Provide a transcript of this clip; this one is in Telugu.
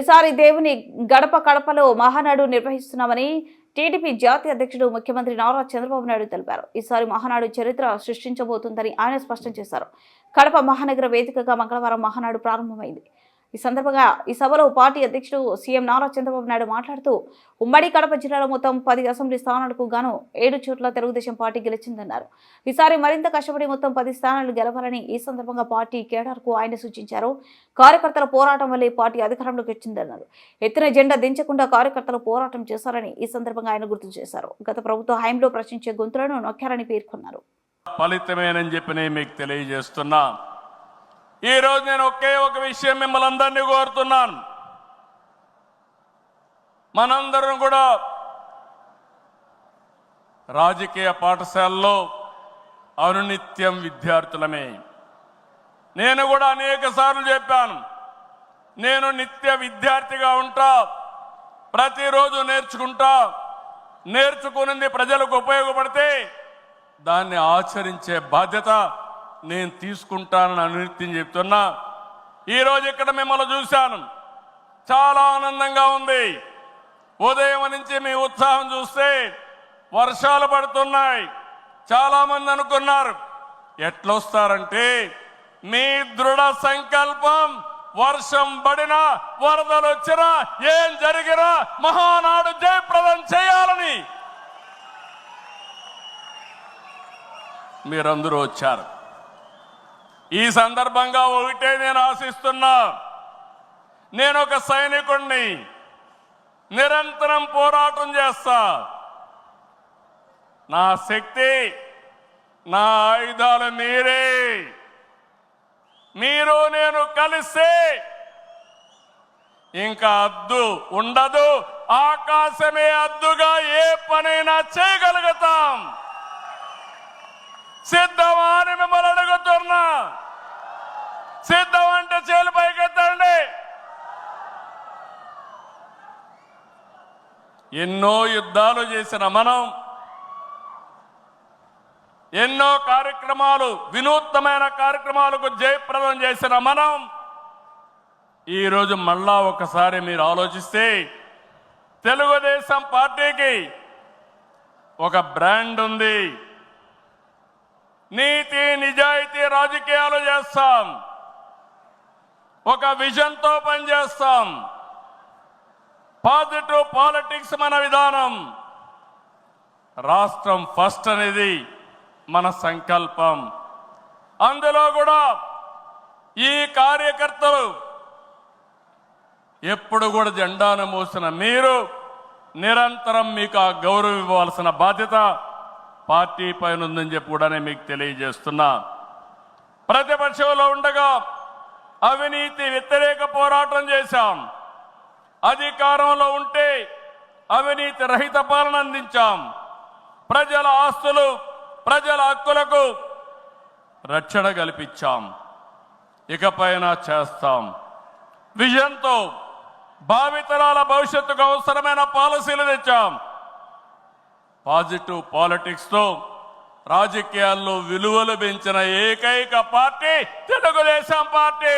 ఈసారి దేవుని గడప కడపలో మహానాడు నిర్వహిస్తున్నామని టీడీపీ జాతీయ అధ్యక్షుడు ముఖ్యమంత్రి నారా చంద్రబాబు నాయుడు తెలిపారు. ఈసారి మహానాడు చరిత్ర సృష్టించబోతుందని ఆయన స్పష్టం చేశారు. కడప మహానగర వేదికగా మంగళవారం మహానాడు ప్రారంభమైంది. ఈ సందర్భంగా ఈ సభలో పార్టీ అధ్యక్షుడు సీఎం నారా చంద్రబాబు నాయుడు మాట్లాడుతూ ఉమ్మడి కడప జిల్లాలో మొత్తం పది అసెంబ్లీ స్థానాలకు గాను ఏడు చోట్ల తెలుగుదేశం పార్టీ గెలిచిందన్నారు. ఈసారి మరింత కష్టపడి మొత్తం పది స్థానాలు గెలవాలని ఈ సందర్భంగా పార్టీ కేడర్కు ఆయన సూచించారు. కార్యకర్తల పోరాటం వల్లే పార్టీ అధికారంలోకి వచ్చిందన్నారు. ఎత్తిన జెండా దించకుండా కార్యకర్తలు పోరాటం చేశారని ఈ సందర్భంగా ఆయన గుర్తు చేశారు. గత ప్రభుత్వ హయాంలో ప్రశ్నించే గొంతులను నొక్కారని పేర్కొన్నారు. ఫలితమేనని చెప్పి నేను మీకు తెలియజేస్తున్నా. ఈ రోజు నేను ఒకే ఒక విషయం మిమ్మల్ని అందరినీ కోరుతున్నాను. మనందరం కూడా రాజకీయ పాఠశాలలో అనునిత్యం విద్యార్థులమే. నేను కూడా అనేక సార్లు చెప్పాను నేను నిత్య విద్యార్థిగా ఉంటా ప్రతిరోజు నేర్చుకుంటా నేర్చుకునింది ప్రజలకు ఉపయోగపడితే దాన్ని ఆచరించే బాధ్యత నేను తీసుకుంటానని అనునిత్యం చెప్తున్నా. ఈరోజు ఇక్కడ మిమ్మల్ని చూశాను. చాలా ఆనందంగా ఉంది. ఉదయం నుంచి మీ ఉత్సాహం చూస్తే వర్షాలు పడుతున్నాయి. చాలామంది అనుకున్నారు ఎట్లొస్తారంటే మీ దృఢ సంకల్పం వర్షం పడినా వరదలు వచ్చినా ఏం జరిగినా మహానాడు జయప్రదం చేయాలని. మీరందరూ వచ్చారు. ఈ సందర్భంగా ఒకటే నేను ఆశిస్తున్నా. నేను ఒక సైనికుణ్ణి నిరంతరం పోరాటం చేస్తా. నా శక్తి నా ఆయుధాలు మీరే. మీరు నేను కలిస్తే ఇంకా అద్దు ఉండదు ఆకాశమే అద్దుగా ఏ పనైనా చేయగలుగుతాం. సిద్ధమా సిద్ధం అంటే చేలు పైకెత్తండి. ఎన్నో యుద్ధాలు చేసిన మనం ఎన్నో కార్యక్రమాలు వినూత్నమైన కార్యక్రమాలకు జయప్రదం చేసిన మనం ఈరోజు మళ్ళా ఒకసారి మీరు ఆలోచిస్తే తెలుగుదేశం పార్టీకి ఒక బ్రాండ్ ఉంది. నీతి నిజాయితీ రాజకీయాలు చేస్తాం. ఒక విజన్తో పనిచేస్తాం. పాజిటివ్ పాలిటిక్స్ మన విధానం. రాష్ట్రం ఫస్ట్ అనేది మన సంకల్పం. అందులో కూడా ఈ కార్యకర్తలు ఎప్పుడు కూడా జెండాను మోసిన మీరు నిరంతరం మీకు ఆ గౌరవం ఇవ్వాల్సిన బాధ్యత పార్టీ పైన ఉందని చెప్పి కూడా నేను మీకు తెలియజేస్తున్నా. ప్రతిపక్షంలో ఉండగా అవినీతి వ్యతిరేక పోరాటం చేశాం. అధికారంలో ఉంటే అవినీతి రహిత పాలన అందించాం. ప్రజల ఆస్తులు ప్రజల హక్కులకు రక్షణ కల్పించాం. ఇకపైన చేస్తాం. విజన్తో భావితరాల భవిష్యత్తుకు అవసరమైన పాలసీలు తెచ్చాం. పాజిటివ్ పాలిటిక్స్తో రాజకీయాల్లో విలువలు పెంచిన ఏకైక పార్టీ తెలుగుదేశం పార్టీ.